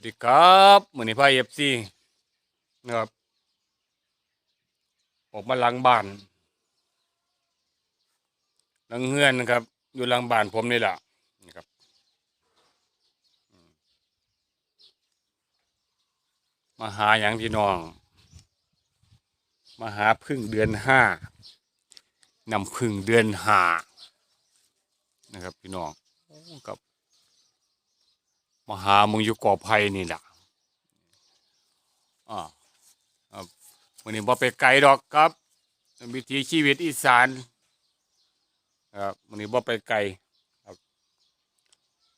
วัสดีครับมือนี้พายเอฟซีนะครับ ออกมาหลังบ้านหลังเฮือนนะครับ อยู่หลังบ้านผมนี่แหละนะครับมาหาอย่างพี่น้อง มาหาพึ่งเดือนห้านำพึ่งเดือนห้านะครับพี่น้องกับ มาหามึงอยู่กอไผ่นี่แหละอ่าครับวันนี้บ่ไปไกลดอกครับวิถีชีวิตอีสานครับวันนี้บ่ไปไกลครับ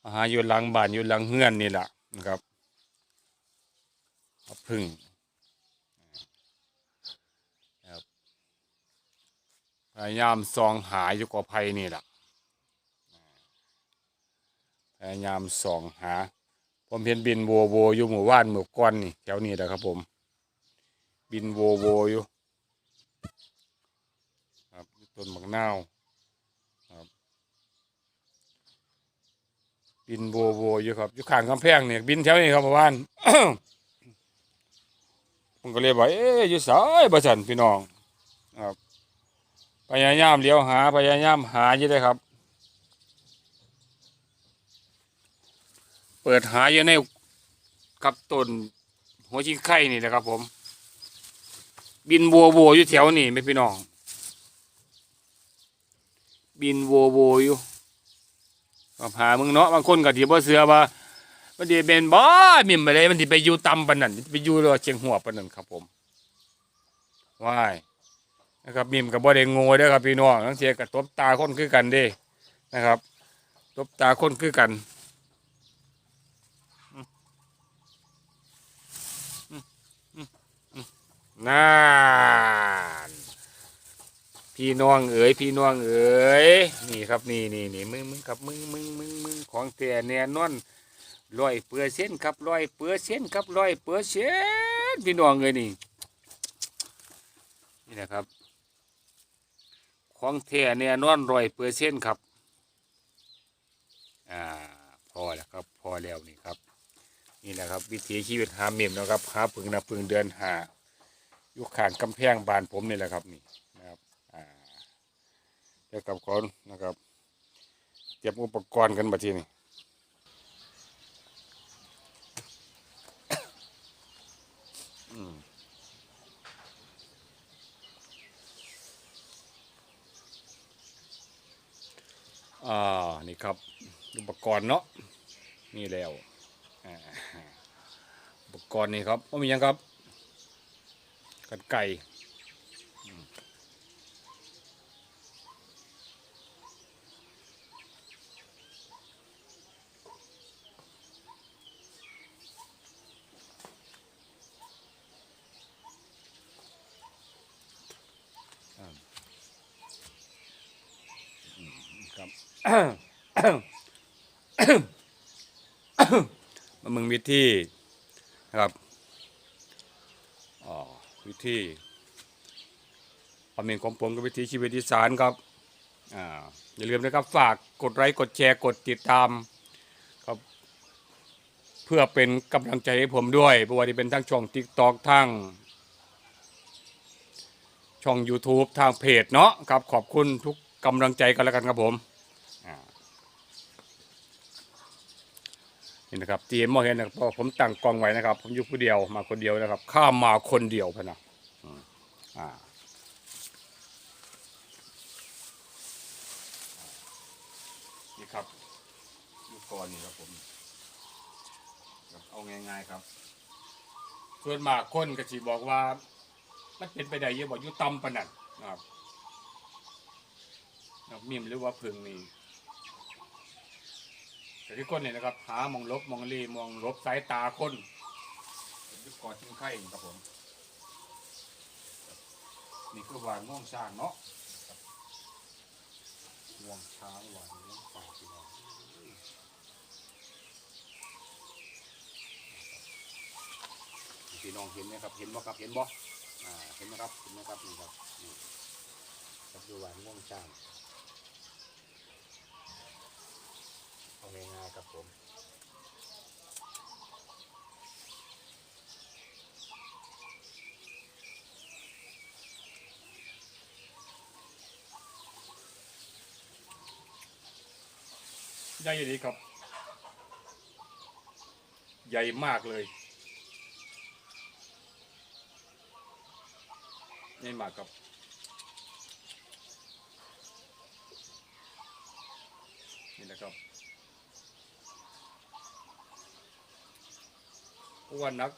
มาหาอยู่หลังบ้านอยู่หลังเฮือนนี่แหละนะครับพึ่งครับพยายามซองหาอยู่กอไผ่นี่แหละพยายามส่องหา ผมเห็นบินโวโวอยู่หมู่บ้านหมู่ก้อนนี่แถวนี้แหละครับ ผม บินโวโวอยู่ครับต้นมะนาวครับบินโวโวอยู่ครับอยู่ข้างกำแพงเนี่ยบินแถวนี้ครับหมู่บ้านผมก็เลยบอกเอ๊ะอยู่สายประชันพี่น้องครับพยายามเลี้ยวหาพยายามหาอยู่ได้ครับ เปิดหาอยู่ในกับต้นหัวชิงไข่นี่แหละครับผม บินวัววัวอยู่แถวนี่ไม่พี่น้อง บินวัววัวอยู่ก็หามึงเนาะบางคนก็ที่บ่เสือว่ามันดีเป็นบ่มิมไปเลยมันที่ไปอยู่ต่ำปนนั้นไปอยู่รอเชียงหัวปนนั้นครับผมว้ายนะครับมิมกับบ่ได้โง่เด้อครับพี่น้องทั้งเสียกับตบตาคนคือกันเด้นะครับ ตบตาคนคือกัน น่านพี่น้องเอ๋ยพี่น้องเอ๋ยนี่ครับนี่นี่นี่มึงมึงครับมึงมึงมึงมึงของแต่แน่นอนร้อยเปือเซ็นครับร้อยเปือเซ็นครับร้อยเปือเซ็นพี่น้องเอ๋ยนี่นี่นะครับของแท้แน่นอนร้อยเปือเซ็นครับอ่าพอแล้วครับพอแล้วนี่ครับ นี่แหละครับ วิถีชีวิตหาเมียมนะครับหาพึงนะพึงเดือนหา อยู่ข้างกำแพงบ้านผมนี่แหละครับนี่นะครับอ่าเดี๋ยวกับคนนะครับเตรียมอุปกรณ์กันมาทีนี่อ่า นี่ครับ อุปกรณ์เนาะนี่แล้วอ่าอุปกรณ์นี่ครับว่ามียังครับ กันไก่ครับมามึงวิธีนะครับ อ๋อวิธีความเห็นของผมกับวิธีชีวิตอีสานครับอ่าอย่าลืมนะครับฝากกดไลค์กดแชร์กดติดตามครับเพื่อเป็นกำลังใจให้ผมด้วยไม่ว่าจะเป็นทั้งช่อง TikTok ทั้งช่อง YouTube ทางเพจเนาะครับขอบคุณทุกกำลังใจกันแล้วกันครับผมอ่า นี่นะครับที่เห็นมองเห็นนะครับพราะผมตั้งกล้องไว้นะครับ ผมอยู่ผู้เดียวมาคนเดียวนะครับ ข้ามมาคนเดียวพะนะอ่านี่ครับลูกกรนี่ครับผมเอาง่ายๆครับส่วนมากคนก็สิบอกว่า มันเป็นไปได้เยอะบอกยู่ต่ำปานนันนะครับนะครับมีมหรือว่าเพึงนี่ แต่ที่คนเนี่ยนะครับ หามองลบมองลีมองลบสายตาคนยุคก่อนทิ้งไข่ครับผม นี่คือหวานม่วงช้างเนาะครับม่วงช้างหวานม่วงช้างพี่น้องพี่น้องเห็นไหมครับ เห็นบ่ครับ เห็นบ่อ่า เห็นไหมครับ เห็นไหมครับ นี่ครับนี่ครับดูหวานม่วงช้าง เอาง่ายๆครับผมใหญ่ดีครับ ใหญ่มากเลยนี่มากครับนี่นะครับ อ้วนนัก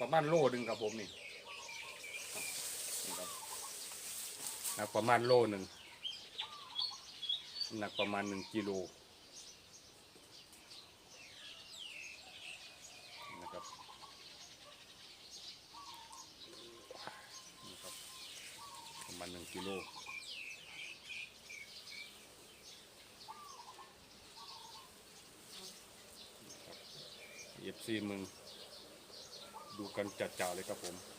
ประมาณโลหนึ่งครับผมนี่นี่ครับหนักประมาณโลหนึ่งหนักประมาณหนึ่งกิโลนะครับนี่ครับประมาณหนึ่งกิโลเอฟซีมึง ดูกันจัดจ่าเลยครับผม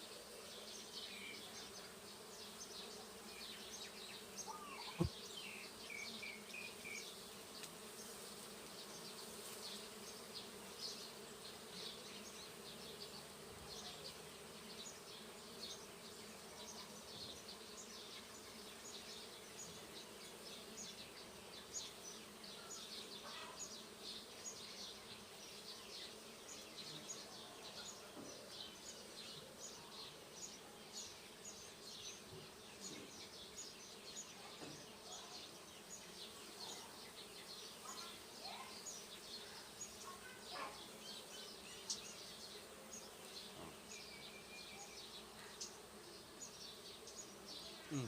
อืม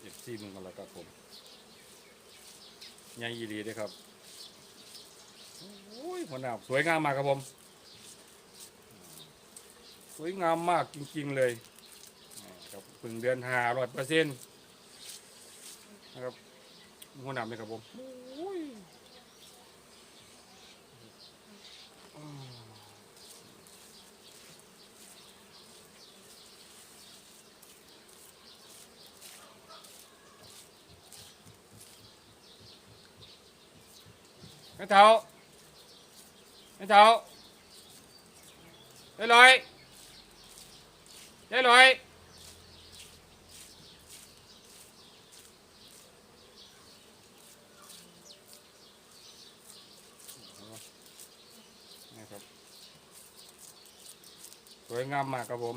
เอฟ ซีมึงกันแล้วครับผมใหญ่ยีรีด้วยครับโอ้ยหัวหน้าสวยงามมากครับผม สวยงามมากจริงๆเลยครับพึ่งเดือนหาร้อยเปอร์เซ็นต์นะครับหัวหน้าเลยครับผมโอ้ยอืม ไอ้เท้าไอ้เท้าไอ้ลอยไอ้ลอยนะครับสวยงามมากครับผม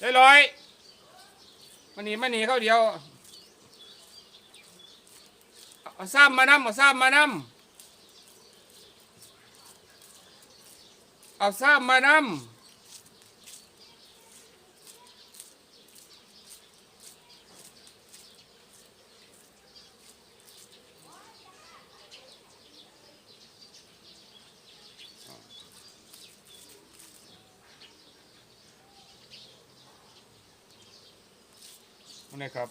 ไอ้ลอย มาหนีมาหนีเข้าเดียวเอาซ้ำมานำเอาซ้ำมานำเอาซ้ำมานำ นี่ครับ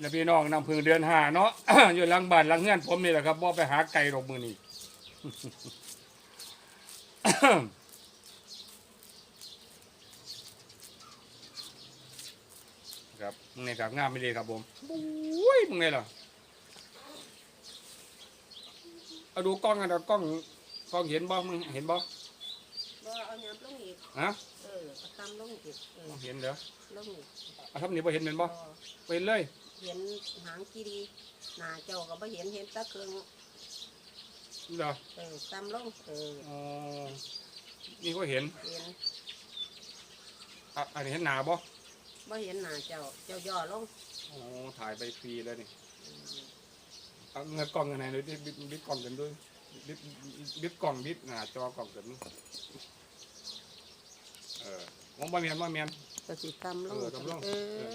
แล้วพี่น้องนำพึงเดือนห้าเนาะ อยู่ลังบ้านลังเงื่อนผมนี่แหละครับบ่าไปหาไก่ดอกมือนี่ ครับมึงนี่ครับงามไม่ดีครับผมโอ้ยมึงไงล่ะเอาดูกล้องกันเอากล้องกล้องเห็นบ่มึงเห็นบ่ฮะเออเอาตำลงอีกเออเห็นเหรอลงอีกอะทับนี้บ่เห็นเป็นบ่พอบ่เห็นเลย เห็นหางกีดีหน้าเจ้าก็บ่เห็นเห็นแตะเครื่องเหรอเออตำลงเอออ๋อนี่ก็เห็นเห็นอะอันนี้เห็นหนาบ่ บ่เห็นหน้าเจ้า เจ้าย่อลงอ๋อถ่ายไปฟรีแล้วนี่เอาเงยกล้องกันไหนเลยดิบิดบิดกล้องกันด้วยบิดบิดกล้องบิดหน้าจอกล้องกันเออมองบ่เมียนบ่เมียน ก็สิตำลงเออตำลงเอ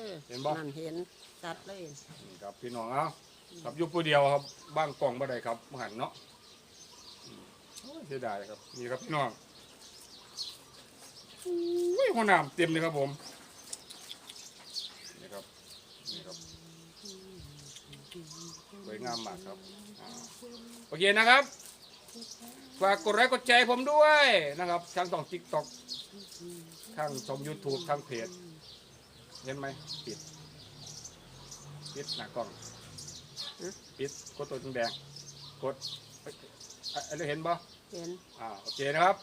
อเห็นบ่ นั่นเห็นชัดเลยนี่ครับพี่น้องเอาครับอยู่ผู้เดียวครับบ้างกล่องบ่ได้ครับหันเนาะอืมโอ้ยเสียดายครับนี่ครับพี่น้องอุ้ยหัวหนามเต็มเลยครับผมนี่ครับนี่ครับ สวยงามมากครับอ่าโอเคนะครับฝากกดไลค์กดแชร์ให้ผมด้วยนะครับทางช่องทิกตอกทางช่องยูทูบทางเพจเห็นไหมปิด ปิดหน้ากล้องปิดกดตัวแดงๆกดเอ้ยเอ้ยเห็นบ่เห็น อ่าโอเคนะครับ